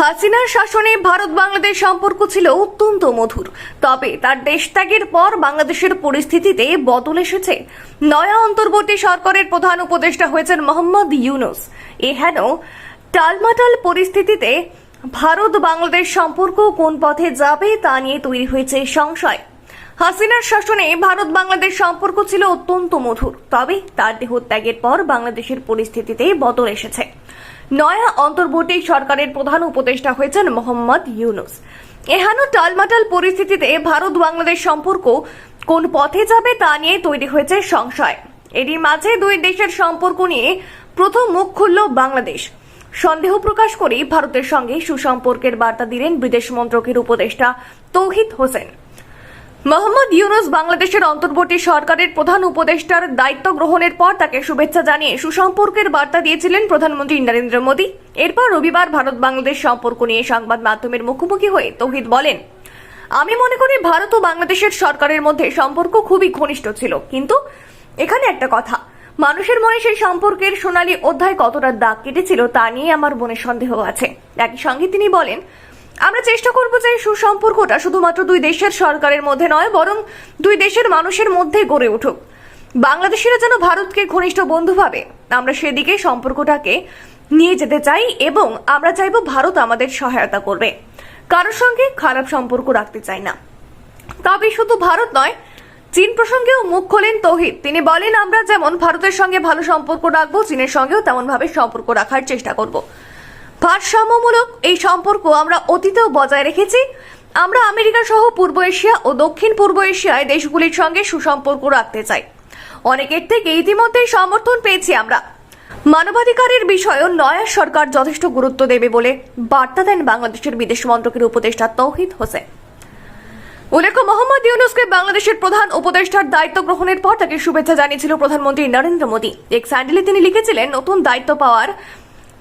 হাসিনার শাসনে ভারত বাংলাদেশ সম্পর্ক ছিল অত্যন্ত মধুর। তবে তার দেশ ত্যাগের পর বাংলাদেশের পরিস্থিতিতে বদল এসেছে। নয়া অন্তর্বর্তী সরকারের প্রধান উপদেষ্টা হয়েছেন মোহাম্মদ ইউনুস। এহেন টালমাটাল পরিস্থিতিতে ভারত বাংলাদেশ সম্পর্ক কোন পথে যাবে তা নিয়ে তৈরি হয়েছে সংশয়। হাসিনার শাসনে ভারত বাংলাদেশ সম্পর্ক ছিল অত্যন্ত মধুর। তবে তার দেহত্যাগের পর বাংলাদেশের পরিস্থিতিতে বদল এসেছে। নয়া অন্তর্বর্তী সরকারের প্রধান উপদেষ্টা হয়েছেন মোহাম্মদ ইউনুস। এহেন টালমাটাল পরিস্থিতিতে ভারত বাংলাদেশ সম্পর্ক কোন পথে যাবে তা নিয়ে তৈরি হয়েছে সংশয়। এরই মাঝে দুই দেশের সম্পর্ক নিয়ে প্রথম মুখ খুলল বাংলাদেশ। সন্দেহ প্রকাশ করে ভারতের সঙ্গে সুসম্পর্কের বার্তা দিলেন বিদেশ মন্ত্রকের উপদেষ্টা তৌহিদ হোসেন। মোহাম্মদ ইউনুস বাংলাদেশের অন্তর্বর্তী সরকারের প্রধান উপদেষ্টার দায়িত্ব গ্রহণের পর তাকে শুভেচ্ছা জানিয়ে সুসম্পর্কের বার্তা দিয়েছিলেন প্রধানমন্ত্রী নরেন্দ্র মোদী। এরপর রবিবার ভারত বাংলাদেশ সম্পর্ক নিয়ে সংবাদ মাধ্যমের মুখোমুখি হয়ে তৌহিদ বলেন, আমি মনে করি ভারত ও বাংলাদেশের সরকারের মধ্যে সম্পর্ক খুবই ঘনিষ্ঠ ছিল। কিন্তু এখানে একটা কথা, মানুষের মনে সেই সম্পর্কের সোনালী অধ্যায় কতটা দাগ কেটেছিল তা নিয়ে আমার মনে সন্দেহ আছে। একই সঙ্গে তিনি বলেন আমরা চেষ্টা করব যে সুসম্পর্কটা শুধুমাত্র দুই দেশের সরকারের মধ্যে নয়, বরং দুই দেশের মানুষের মধ্যে গড়ে উঠুক। বাংলাদেশিরা যেন ভারতকে ঘনিষ্ঠ বন্ধু ভাবে। আমরা সেদিকে সম্পর্কটাকে নিয়ে যেতে চাই এবং আমরা চাইব ভারত আমাদের সহায়তা করবে। কারোর সঙ্গে খারাপ সম্পর্ক রাখতে চাই না। তবে শুধু ভারত নয়, চীন প্রসঙ্গেও মুখ খোলেন তৌহিদ। তিনি বলেন, আমরা যেমন ভারতের সঙ্গে ভালো সম্পর্ক রাখব, চীনের সঙ্গেও তেমন ভাবে সম্পর্ক রাখার চেষ্টা করব। ভারসাম্যমূলক এই সম্পর্ক আমরা অতীতেও বজায় রেখেছি। আমরা আমেরিকা সহ পূর্ব এশিয়া ও দক্ষিণ পূর্ব এশিয়ায় দেশগুলির সঙ্গে সুসম্পর্ক রাখতে চাই। অনেকের থেকে ইতিমধ্যেই সমর্থন পেয়েছি আমরা। মানবাধিকারের বিষয়েও নয়া সরকার যথেষ্ট গুরুত্ব দেবে বলে বার্তা দেন বাংলাদেশের বিদেশ মন্ত্রকের উপদেষ্টা তৌহিদ হোসেন। উল্লেখ্য, মোহাম্মদ ইউনুসকে বাংলাদেশের প্রধান উপদেষ্টার দায়িত্ব গ্রহণের পর তাকে শুভেচ্ছা জানিয়েছিল প্রধানমন্ত্রী নরেন্দ্র মোদী। এক স্যান্ডেলে তিনি লিখেছিলেন, নতুন দায়িত্ব পাওয়ার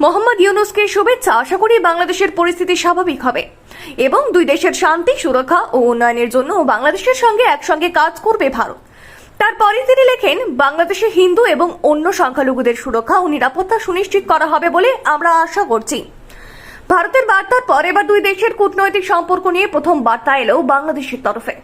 মোহাম্মদ ইউনুসকে শুভেচ্ছা। আশা করি বাংলাদেশের পরিস্থিতি স্বাভাবিক হবে। এবং দুই দেশের শান্তি, সুরক্ষা ও উন্নয়নের জন্য বাংলাদেশের সঙ্গে একসঙ্গে কাজ করবে ভারত। তারপরে তিনি লেখেন, বাংলাদেশে হিন্দু এবং অন্য সংখ্যালঘুদের সুরক্ষা ও নিরাপত্তা সুনিশ্চিত করা হবে বলে আমরা আশা করছি। ভারতের বার্তার পর এবার দুই দেশের কূটনৈতিক সম্পর্ক নিয়ে প্রথম বার্তা এলো বাংলাদেশের তরফে।